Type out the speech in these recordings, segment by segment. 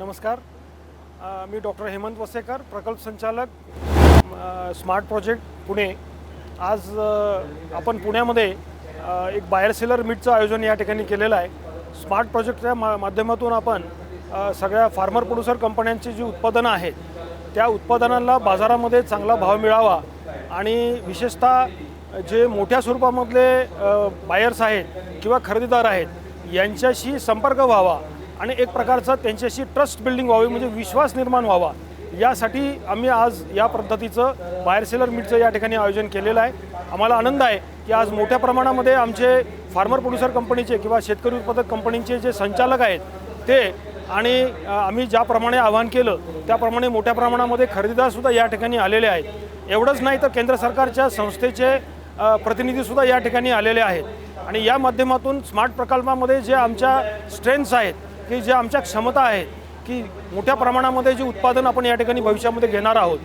नमस्कार. मी डॉक्टर हेमंत वसेकर प्रकल्प संचालक स्मार्ट प्रोजेक्ट पुणे. आज आपण पुण्यामध्ये एक बायर सेलर मीटचं आयोजन या ठिकाणी केलेलं आहे. स्मार्ट प्रोजेक्टच्या मा माध्यमातून आपण सगळ्या फार्मर प्रोड्युसर कंपन्यांची जी उत्पादनं आहेत त्या उत्पादनांना बाजारामध्ये चांगला भाव मिळावा आणि विशेषतः जे मोठ्या स्वरूपामधले बायर्स आहेत किंवा खरेदीदार आहेत यांच्याशी संपर्क व्हावा आणि एक प्रकारचं त्यांच्याशी ट्रस्ट बिल्डिंग व्हावी म्हणजे विश्वास निर्माण व्हावा. यासाठी आम्ही आज या पद्धतीचं बाहेर सेलर मीटचं या ठिकाणी आयोजन केलेलं आहे. आम्हाला आनंद आहे की आज मोठ्या प्रमाणामध्ये आमचे फार्मर प्रोड्युसर कंपनीचे किंवा शेतकरी उत्पादक कंपनीचे जे संचालक आहेत ते आणि आम्ही ज्याप्रमाणे आवाहन केलं त्याप्रमाणे मोठ्या प्रमाणामध्ये खरेदीदारसुद्धा या ठिकाणी आलेले आहेत. एवढंच नाही तर केंद्र सरकारच्या संस्थेचे प्रतिनिधीसुद्धा या ठिकाणी आलेले आहेत. आणि या माध्यमातून स्मार्ट प्रकल्पामध्ये जे आमच्या स्ट्रेंथ्स आहेत की जे आमच्या क्षमता आहेत की मोठ्या प्रमाणामध्ये जे उत्पादन आपण या ठिकाणी भविष्यामध्ये घेणार आहोत.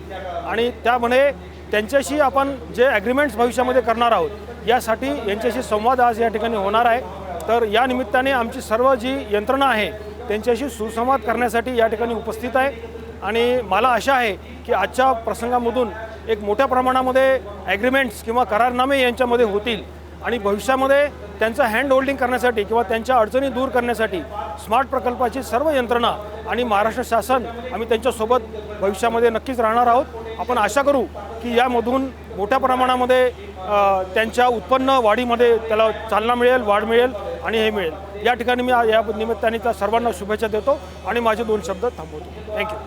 आणि त्यामध्ये त्यांच्याशी आपण जे ॲग्रीमेंट्स भविष्यामध्ये करणार आहोत यासाठी यांच्याशी संवाद आज या ठिकाणी होणार आहे. तर या निमित्ताने आमची सर्व जी यंत्रणा आहे त्यांच्याशी सुसंवाद करण्यासाठी या ठिकाणी उपस्थित आहे. आणि मला आशा आहे की आजच्या प्रसंगामधून एक मोठ्या प्रमाणामध्ये ॲग्रीमेंट्स किंवा करारनामे यांच्यामध्ये होतील. आणि भविष्यामध्ये त्यांचं हँड होल्डिंग करण्यासाठी किंवा त्यांच्या अडचणी दूर करण्यासाठी स्मार्ट प्रकल्पाची सर्व यंत्रणा आणि महाराष्ट्र शासन आम्ही त्यांच्यासोबत भविष्यामध्ये नक्कीच राहणार आहोत. आपण आशा करू की यामधून मोठ्या प्रमाणामध्ये त्यांच्या उत्पन्न वाढीमध्ये त्याला चालना मिळेल वाढ मिळेल आणि हे मिळेल. या ठिकाणी मी या निमित्ताने त्या सर्वांना शुभेच्छा देतो आणि माझे दोन शब्द थांबवतो. थँक्यू